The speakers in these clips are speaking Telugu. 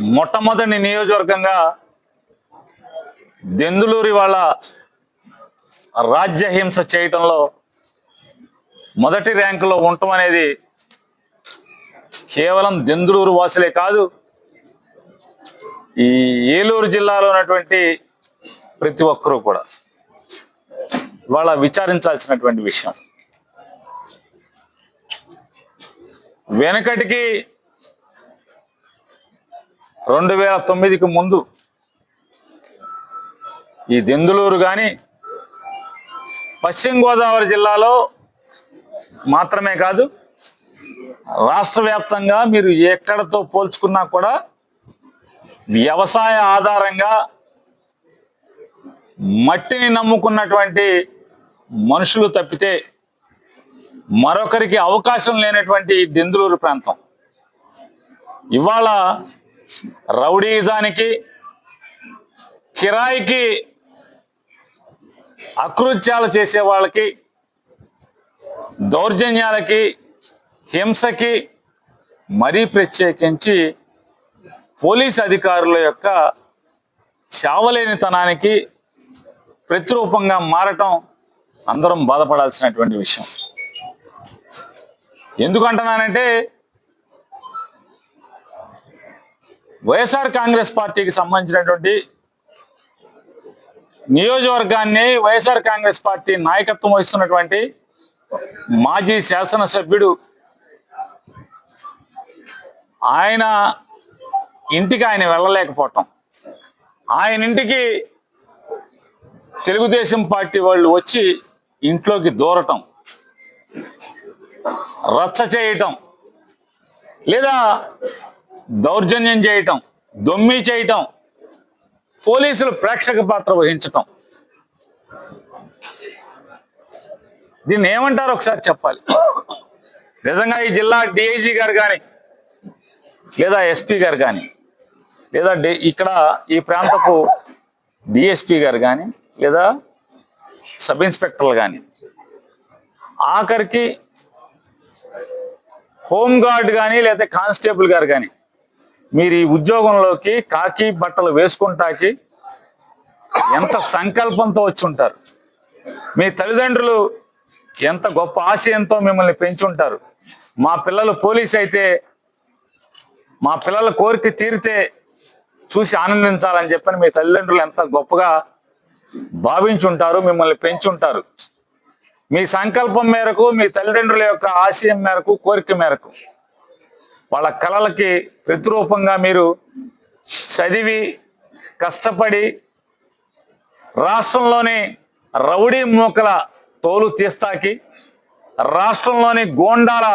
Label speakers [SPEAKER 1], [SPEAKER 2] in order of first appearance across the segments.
[SPEAKER 1] మొట్టమొదటి నియోజకవర్గంగా దెందులూరి వాళ్ళ రాజ్యహింస చేయటంలో మొదటి ర్యాంకులో ఉండటం అనేది కేవలం దెందులూరు వాసులే కాదు ఈ ఏలూరు జిల్లాలో ఉన్నటువంటి ప్రతి ఒక్కరూ కూడా వాళ్ళ విచారించాల్సినటువంటి విషయం. వెనకటికి రెండు వేల తొమ్మిదికి ముందు ఈ దెందులూరు కానీ పశ్చిమ గోదావరి జిల్లాలో మాత్రమే కాదు రాష్ట్ర వ్యాప్తంగా మీరు ఎక్కడతో పోల్చుకున్నా కూడా వ్యవసాయ ఆధారంగా మట్టిని నమ్ముకున్నటువంటి మనుషులు తప్పితే మరొకరికి అవకాశం లేనటువంటి దెందులూరు ప్రాంతం. ఇవాళ రౌడీజానికి కిరాయికి అకృత్యాలు చేసే వాళ్ళకి దౌర్జన్యాలకి హింసకి మరీ ప్రత్యేకించి పోలీస్ అధికారుల యొక్క చావలేనితనానికి ప్రతిరూపంగా మారటం అందరం బాధపడాల్సినటువంటి విషయం. ఎందుకంటున్నానంటే వైఎస్ఆర్ కాంగ్రెస్ పార్టీకి సంబంధించినటువంటి నియోజకవర్గాన్ని వైఎస్ఆర్ కాంగ్రెస్ పార్టీ నాయకత్వం వహిస్తున్నటువంటి మాజీ శాసనసభ్యుడు ఆయన ఇంటికి ఆయన వెళ్ళలేకపోవటం. ఆయన ఇంటికి తెలుగుదేశం పార్టీ వాళ్ళు వచ్చి ఇంట్లోకి దూరటం రచ్చ చేయటం లేదా దౌర్జన్యం చేయటం దొమ్మి చేయటం పోలీసులు ప్రేక్షక పాత్ర వహించటం. దీన్ని ఏమంటారు ఒకసారి చెప్పాలి. నిజంగా ఈ జిల్లా డిఐజీ గారు కానీ లేదా ఎస్పీ గారు కానీ లేదా ఇక్కడ ఈ ప్రాంతపు డిఎస్పి గారు కానీ లేదా సబ్ ఇన్స్పెక్టర్లు కానీ ఆఖరికి హోంగార్డ్ కానీ లేదా కానిస్టేబుల్ గారు కానీ మీరు ఈ ఉద్యోగంలోకి కాకి బట్టలు వేసుకుంటాకి ఎంత సంకల్పంతో వచ్చి ఉంటారు మీ తల్లిదండ్రులు ఎంత గొప్ప ఆశయంతో మిమ్మల్ని పెంచుంటారు? మా పిల్లలు పోలీస్ అయితే మా పిల్లల కోరిక తీరితే చూసి ఆనందించాలని చెప్పని మీ తల్లిదండ్రులు ఎంత గొప్పగా భావించుంటారు మిమ్మల్ని పెంచుంటారు. మీ సంకల్పం మేరకు మీ తల్లిదండ్రుల యొక్క ఆశయం మేరకు కోరిక మేరకు వాళ్ళ కళలకి ప్రతిరూపంగా మీరు చదివి కష్టపడి రాష్ట్రంలోని రౌడీ మూకల తోలు తీస్తాకి రాష్ట్రంలోని గోండాల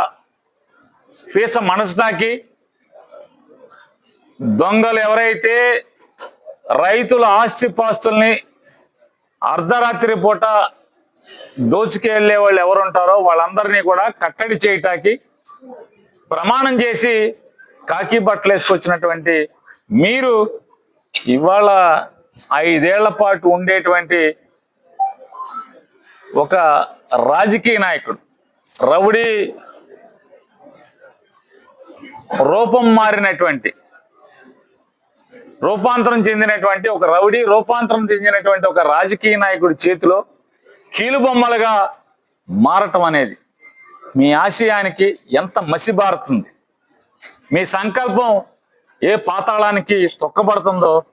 [SPEAKER 1] పీచ మనసుతాకి దొంగలు ఎవరైతే రైతుల ఆస్తిపాస్తుల్ని అర్ధరాత్రి పూట దోచుకెళ్ళే వాళ్ళు ఎవరుంటారో వాళ్ళందరినీ కూడా కట్టడి చేయటానికి ప్రమాణం చేసి కాకి బట్టలు వేసుకొచ్చినటువంటి మీరు ఇవాళ ఐదేళ్ళ పాటు ఉండేటువంటి ఒక రాజకీయ నాయకుడు రౌడీ రూపం మారినటువంటి రూపాంతరం చెందినటువంటి ఒక రౌడీ రూపాంతరం చెందినటువంటి ఒక రాజకీయ నాయకుడి చేతిలో కీలుబొమ్మలుగా మారటం అనేది మీ ఆశయానికి ఎంత మసిబారుతుంది? మీ సంకల్పం ఏ పాతాళానికి తొక్కబడుతుందో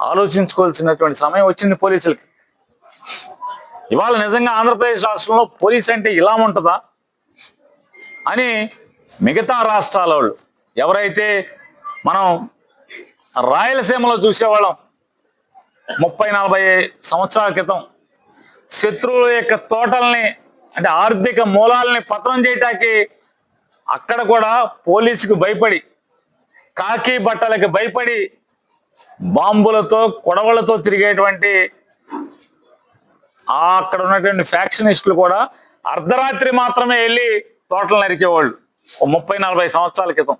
[SPEAKER 1] ఆలోచించుకోవాల్సినటువంటి సమయం వచ్చింది పోలీసులకి. ఇవాళ నిజంగా ఆంధ్రప్రదేశ్ రాష్ట్రంలో పోలీస్ అంటే ఇలా ఉంటుందా? అని మిగతా రాష్ట్రాల వాళ్ళు ఎవరైతే మనం రాయలసీమలో చూసేవాళ్ళం ముప్పై నలభై సంవత్సరాల క్రితం శత్రువుల యొక్క తోటల్ని అంటే ఆర్థిక మూలాలని పతనం చేయటానికి అక్కడ కూడా పోలీసుకు భయపడి కాకి బట్టలకి భయపడి బాంబులతో కొడవలతో తిరిగేటువంటి అక్కడ ఉన్నటువంటి ఫ్యాక్షనిస్టులు కూడా అర్ధరాత్రి మాత్రమే వెళ్ళి తోటలు నరికేవాళ్ళు. ఓ ముప్పై నలభై సంవత్సరాల క్రితం.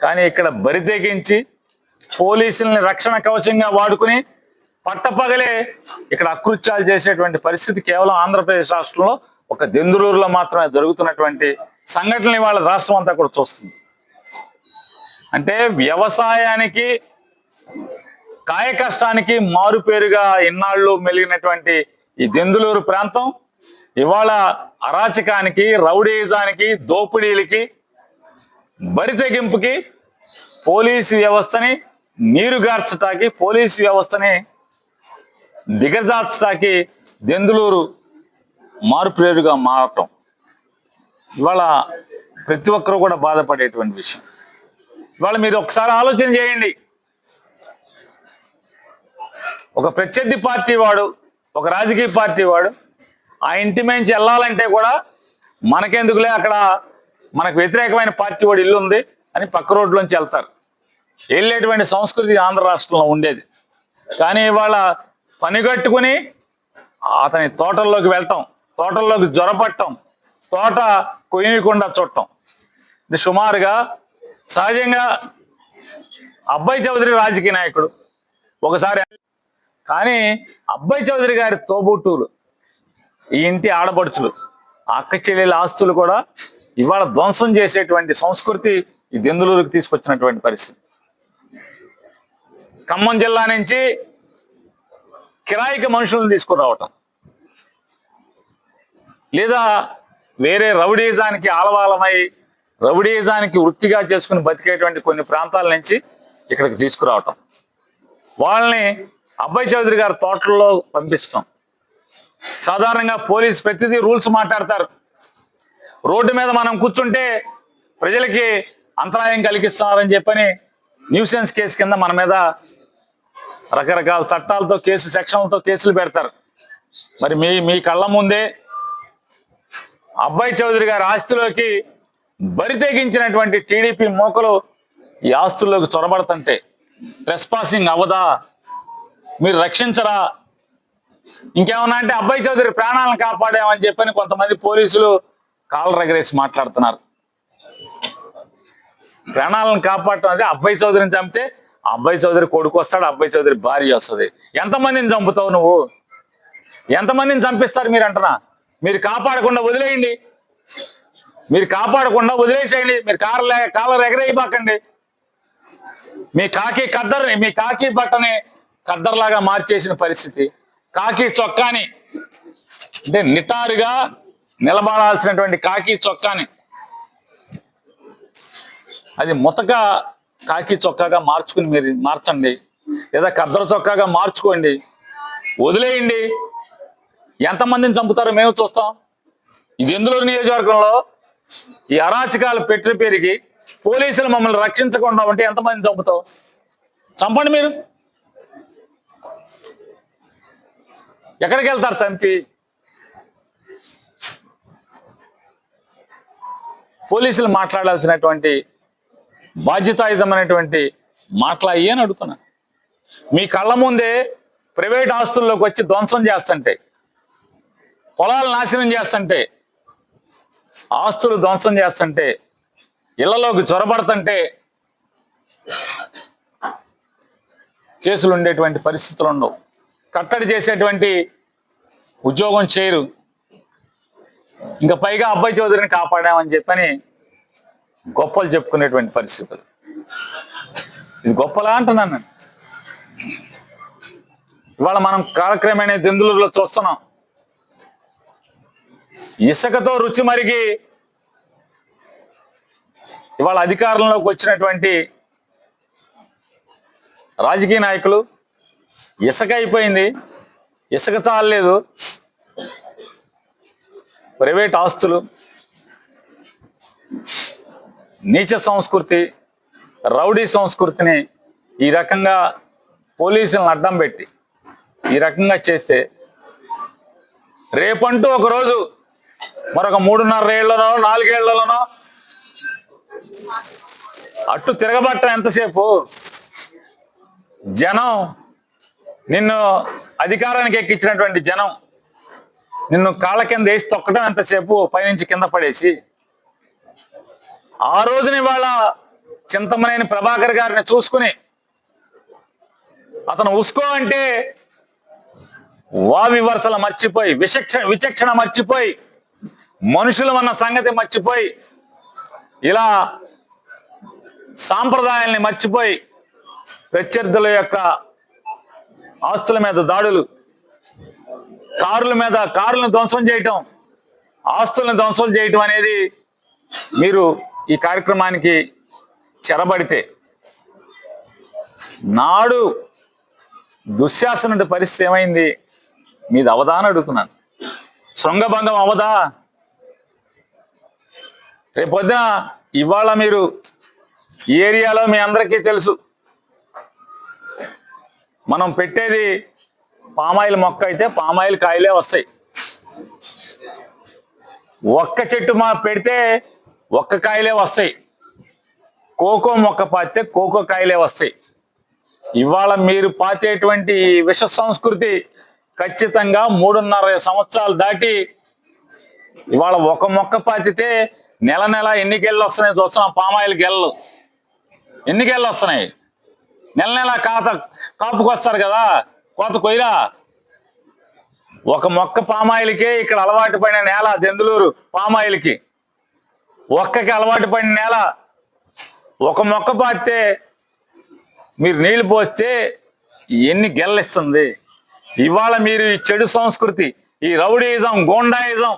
[SPEAKER 1] కానీ ఇక్కడ బరితెగించి పోలీసుల్ని రక్షణ కవచంగా వాడుకుని పట్టపగలే ఇక్కడ అకృత్యాలు చేసేటువంటి పరిస్థితి కేవలం ఆంధ్రప్రదేశ్ రాష్ట్రంలో ఒక దెందులూరులో మాత్రమే జరుగుతున్నటువంటి సంఘటనలు ఇవాళ రాష్ట్రం అంతా కూడా చూస్తుంది. అంటే వ్యవసాయానికి కాయ కష్టానికి మారుపేరుగా ఇన్నాళ్ళు మెలిగినటువంటి ఈ దెందులూరు ప్రాంతం ఇవాళ అరాచకానికి రౌడీజానికి దోపిడీలకి బరితెగింపుకి పోలీసు వ్యవస్థని నీరుగార్చటానికి పోలీసు వ్యవస్థని దిగజార్చడానికి దెందులూరు మారుపేరుగా మారటం. ఇవాళ ప్రతి ఒక్కరూ కూడా బాధపడేటువంటి విషయం. ఇవాళ మీరు ఒకసారి ఆలోచన చేయండి. ఒక ప్రత్యర్థి పార్టీ వాడు ఒక రాజకీయ పార్టీ వాడు ఆ ఇంటి నుంచి వెళ్ళాలంటే కూడా మనకెందుకులే అక్కడ మనకు వ్యతిరేకమైన పార్టీ వాడు ఇల్లు ఉంది అని పక్క రోడ్లోంచి వెళ్తారు. వెళ్ళేటువంటి సంస్కృతి ఆంధ్ర రాష్ట్రంలో ఉండేది. కానీ ఇవాళ పనిగట్టుకుని అతని తోటల్లోకి వెళ్ళటం తోటల్లోకి జ్వరపట్టం తోట కొయ్యకుండా చుట్టం ఇది సుమారుగా సహజంగా అబ్బాయి చౌదరి రాజకీయ నాయకుడు. ఒకసారి కానీ అబ్బాయి చౌదరి గారి తోబుట్టువులు ఈ ఇంటి ఆడపడుచులు అక్క చెల్లెల ఆస్తులు కూడా ఇవాళ ధ్వంసం చేసేటువంటి సంస్కృతి ఈ దెందులూరుకి తీసుకొచ్చినటువంటి పరిస్థితి. ఖమ్మం జిల్లా నుంచి కిరాయికి మనుషులను తీసుకురావటం లేదా వేరే రౌడీజానికి ఆలవాలమై రౌడీజానికి వృత్తిగా చేసుకుని బతికేటువంటి కొన్ని ప్రాంతాల నుంచి ఇక్కడికి తీసుకురావటం. వాళ్ళని అబ్బాయి చౌదరి గారి తోటల్లో పంపించటం సాధారణంగా పోలీస్ ప్రతిదీ రూల్స్ మాట్లాడతారు. రోడ్డు మీద మనం కూర్చుంటే ప్రజలకి అంతరాయం కలిగిస్తున్నారని చెప్పని న్యూసెన్స్ కేసు కింద మన మీద రకరకాల చట్టాలతో కేసు సెక్షన్లతో కేసులు పెడతారు. మరి మీ మీ కళ్ళ ముందే అబ్బాయి చౌదరి గారి ఆస్తిలోకి బరితెగించినటువంటి టీడీపీ మోకలు ఈ ఆస్తుల్లోకి చొరబడుతుంటే ట్రెస్పాసింగ్ అవదా మీరు రక్షించరా? ఇంకేమన్నా అంటే అబ్బాయి చౌదరి ప్రాణాలను కాపాడామని చెప్పని కొంతమంది పోలీసులు కాళ్ళు రగరేసి మాట్లాడుతున్నారు. ప్రాణాలను కాపాడటం అదే అబ్బాయి చౌదరిని చంపితే అబ్బాయి చౌదరి కొడుకు వస్తాడు అబ్బాయి చౌదరి భార్య వస్తుంది. ఎంతమందిని చంపుతావు నువ్వు? ఎంతమందిని చంపిస్తారు మీరు అంటున్నా? మీరు కాపాడకుండా వదిలేయండి. మీరు కాపాడకుండా వదిలేసేయండి. మీరు కారు కాలర్ ఎగరేయబాకండి. మీ కాకి కద్దర్ మీ కాకి బట్టని కద్దర్లాగా మార్చేసిన పరిస్థితి. కాకి చొక్కాని అంటే నిటారుగా నిలబడాల్సినటువంటి కాకి చొక్కాని అది ముతక కాకి చొక్కాగా మార్చుకుని మీరు మార్చండి. లేదా కద్దరు చొక్కాగా మార్చుకోండి. వదిలేయండి. ఎంతమందిని చంపుతారో మేము చూస్తాం. ఇది ఎందులో నియోజకవర్గంలో? ఈ అరాచకాలు పెట్టి పెరిగి పోలీసులు మమ్మల్ని రక్షించకుండా ఉంటే ఎంతమందిని చంపుతావు చంపండి మీరు. ఎక్కడికి వెళ్తారు చంపి? పోలీసులు మాట్లాడాల్సినటువంటి బాధ్యతాయుతమైనటువంటి మాటలు అయ్యి అని అడుగుతున్నా. మీ కళ్ళ ముందే ప్రైవేట్ ఆస్తుల్లోకి వచ్చి ధ్వంసం చేస్తుంటే పొలాలు నాశనం చేస్తుంటే ఆస్తులు ధ్వంసం చేస్తుంటే ఇళ్ళలోకి చొరబడుతుంటే కేసులు ఉండేటువంటి పరిస్థితులు ఉండవు కట్టడి చేసేటువంటి ఉద్యోగం చేయరు. ఇంకా పైగా అబ్బాయి చౌదరిని కాపాడామని చెప్పని గొప్పలు చెప్పుకునేటువంటి పరిస్థితులు. ఇది గొప్పలా అంటున్నాను నేను. ఇవాళ మనం కాలక్రమేణ దెందులూరులో చూస్తున్నాం. ఇసుకతో రుచి మరిగి ఇవాళ అధికారంలోకి వచ్చినటువంటి రాజకీయ నాయకులు ఇసుక అయిపోయింది ఇసుక చాలలేదు. ప్రైవేట్ ఆస్తులు నీచ సంస్కృతి రౌడీ సంస్కృతిని ఈ రకంగా పోలీసులను అడ్డం పెట్టి ఈ రకంగా చేస్తే రేపంటూ ఒకరోజు మరొక మూడున్నర ఏళ్ళనో నాలుగేళ్ళలోనో అట్టు తిరగబట్ట ఎంతసేపు? జనం నిన్ను అధికారానికి ఎక్కించినటువంటి జనం నిన్ను కాళ్ళ కింద వేసి తొక్కడం ఎంతసేపు? పైనుంచి కింద పడేసి ఆ రోజున ఇవాళ చింతమనేని ప్రభాకర్ గారిని చూసుకుని అతను ఉస్కో అంటే వావివరసలు మర్చిపోయి విచక్ష విచక్షణ మర్చిపోయి మనుషులు అన్న సంగతి మర్చిపోయి ఇలా సాంప్రదాయాల్ని మర్చిపోయి ప్రత్యర్థుల యొక్క ఆస్తుల మీద దాడులు కారుల మీద కారులను ధ్వంసం చేయటం ఆస్తులను ధ్వంసం చేయటం అనేది మీరు ఈ కార్యక్రమానికి చెరబడితే నాడు దుశ్శాసనుడి పరిస్థితి ఏమైంది? మీది అని అడుగుతున్నాను. శృంగభంగం అవదా? రేపొద్దున ఇవాళ మీరు ఈ ఏరియాలో మీ అందరికీ తెలుసు. మనం పెట్టేది పామాయిల్ మొక్క అయితే పామాయిల్ కాయలే వస్తాయి. ఒక్క చెట్టు మా పెడితే ఒక్క కాయలే వస్తాయి. కోకో మొక్క పాతితే కోకో కాయలే వస్తాయి. ఇవాళ మీరు పాతేటువంటి విష సంస్కృతి ఖచ్చితంగా మూడున్నర సంవత్సరాలు దాటి ఇవాళ ఒక మొక్క పాతితే నెల నెల ఎన్ని గెళ్ళు వస్తున్నాయి చూస్తున్నాం పామాయిల్ గెళ్ళు ఎన్ని గెళ్ళు వస్తున్నాయి? నెల నెల కాత కాపుకొస్తారు కదా కోత కొయ్యరా? ఒక మొక్క పామాయిల్కే ఇక్కడ అలవాటు పడిన నేల దెందులూరు పామాయిల్కి. ఒక్కకి అలవాటు పడిన నేల ఒక మొక్క పాతితే మీరు నీళ్ళు పోస్తే ఎన్ని గెల్లిస్తుంది ఇవాళ మీరు ఈ చెడు సంస్కృతి ఈ రౌడీయిజం గోండాయిజం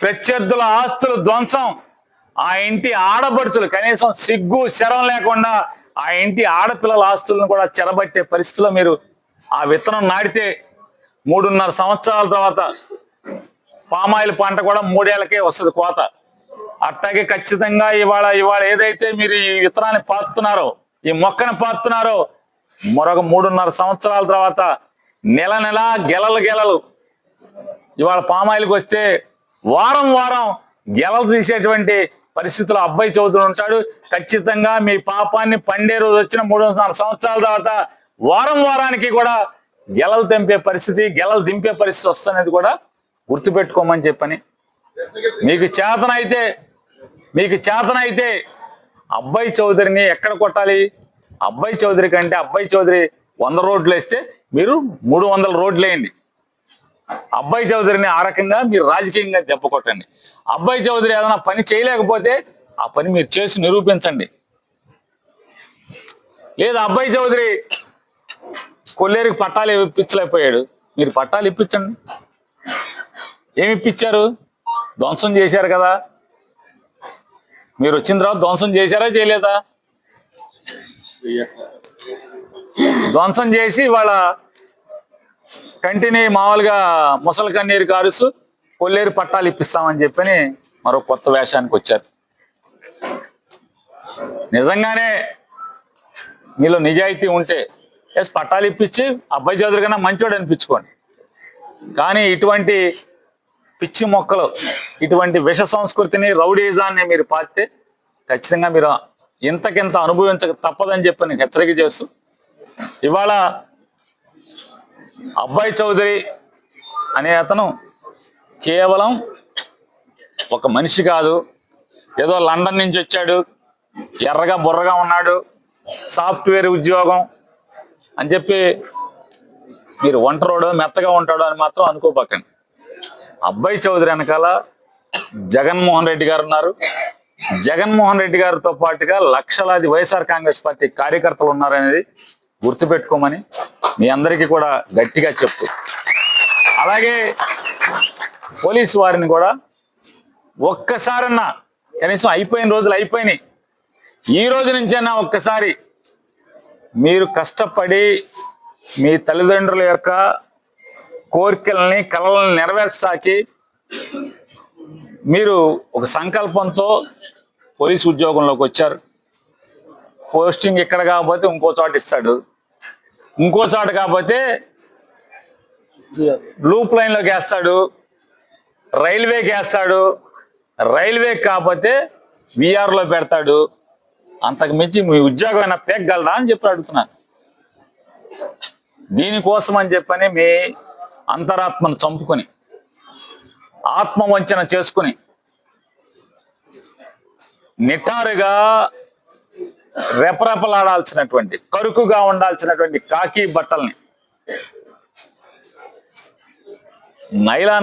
[SPEAKER 1] ప్రత్యర్థుల ఆస్తులు ధ్వంసం ఆ ఇంటి ఆడపడుచులు కనీసం సిగ్గు శరం లేకుండా ఆ ఇంటి ఆడపిల్లల ఆస్తులను కూడా చెరబట్టే పరిస్థితిలో మీరు ఆ విత్తనం నాటితే మూడున్నర సంవత్సరాల తర్వాత పామాయిల్ పంట కూడా మూడేళ్ళకే వస్తుంది కోత. అట్టాగే ఖచ్చితంగా ఇవాళ ఇవాళ ఏదైతే మీరు ఈ విత్తనాన్ని పాతున్నారో ఈ మొక్కను పాతున్నారో మరొక మూడున్నర సంవత్సరాల తర్వాత నెల నెల గెలలు గెలలు. ఇవాళ పామాయిల్కి వస్తే వారం వారం గెలలు తీసేటువంటి పరిస్థితుల్లో అబ్బాయి చదువుతూ ఉంటాడు. ఖచ్చితంగా మీ పాపాన్ని పండే రోజు వచ్చిన మూడున్నర సంవత్సరాల తర్వాత వారం వారానికి కూడా గెలలు తెంపే పరిస్థితి గెలలు దింపే పరిస్థితి వస్తున్నది కూడా గుర్తుపెట్టుకోమని చెప్పని. మీకు చేతనైతే మీకు చేతనైతే అబ్బాయి చౌదరిని ఎక్కడ కొట్టాలి? అబ్బాయి చౌదరి కంటే అబ్బాయి చౌదరి వంద రోడ్లు వేస్తే మీరు మూడు వందల రోడ్లు వేయండి. అబ్బాయి చౌదరిని ఆ రకంగా మీరు రాజకీయంగా దెబ్బ కొట్టండి. అబ్బాయి చౌదరి ఏదైనా పని చేయలేకపోతే ఆ పని మీరు చేసి నిరూపించండి. లేదా అబ్బాయి చౌదరి కొల్లేరికి పట్టాలు ఇప్పించలేకపోయాడు. మీరు పట్టాలు ఇప్పించండి. ఏమి ఇప్పించారు? ధ్వంసం చేశారు కదా. మీరు వచ్చిన తర్వాత ధ్వంసం చేశారా చేయలేదా? ధ్వంసం చేసి వాళ్ళ కంటిని మామూలుగా ముసలి కన్నీరు కారుసు కొల్లేరు పట్టాలు ఇప్పిస్తామని చెప్పని మరో కొత్త వేషానికి వచ్చారు. నిజంగానే మీలో నిజాయితీ ఉంటే ఎస్ పట్టాలు ఇప్పించి అబ్బాయి చౌదరి కన్నా మంచోడు అనిపించుకోండి. కానీ ఇటువంటి పిచ్చి మొక్కలు ఇటువంటి విష సంస్కృతిని రౌడీజాన్ని మీరు పాతితే ఖచ్చితంగా మీరు ఇంతకింత అనుభవించక తప్పదని చెప్పి నేను హెచ్చరిక చేస్తూ ఇవాళ అబ్బాయి చౌదరి అనే అతను కేవలం ఒక మనిషి కాదు ఏదో లండన్ నుంచి వచ్చాడు ఎర్రగా బుర్రగా ఉన్నాడు సాఫ్ట్వేర్ ఉద్యోగం అని చెప్పి మీరు ఒంటరోడో మెత్తగా ఉంటాడో అని మాత్రం అనుకోపక్కండి అబ్బాయి చౌదరి వెనకాల జగన్మోహన్ రెడ్డి గారు ఉన్నారు. జగన్మోహన్ రెడ్డి గారితో పాటుగా లక్షలాది వైఎస్ఆర్ కాంగ్రెస్ పార్టీ కార్యకర్తలు ఉన్నారనేది గుర్తుపెట్టుకోమని మీ అందరికీ కూడా గట్టిగా చెప్తూ. అలాగే పోలీసు వారిని కూడా ఒక్కసారన్నా కనీసం అయిపోయిన రోజులు అయిపోయినాయి. ఈ రోజు నుంచైనా ఒక్కసారి మీరు కష్టపడి మీ తల్లిదండ్రుల యొక్క కోరికల్ని కలలను నెరవేర్చడానికి మీరు ఒక సంకల్పంతో పోలీసు ఉద్యోగంలోకి వచ్చారు. పోస్టింగ్ ఇక్కడ కాకపోతే ఇంకో చోట ఇస్తాడు. ఇంకో చోట కాకపోతే లూప్ లైన్లోకి వేస్తాడు. రైల్వేకి వేస్తాడు. రైల్వే కాకపోతే విఆర్లో పెడతాడు. అంతకు మించి మీ ఉద్యోగం అయినా పేగలరా అని చెప్పి అడుగుతున్నాను. దీనికోసం అని చెప్పని మీ అంతరాత్మను చంపుకొని ఆత్మవంచన చేసుకుని నిటారుగా రెపరెపలాడాల్సినటువంటి కరుకుగా ఉండాల్సినటువంటి కాకి బట్టల్ని నైలాన్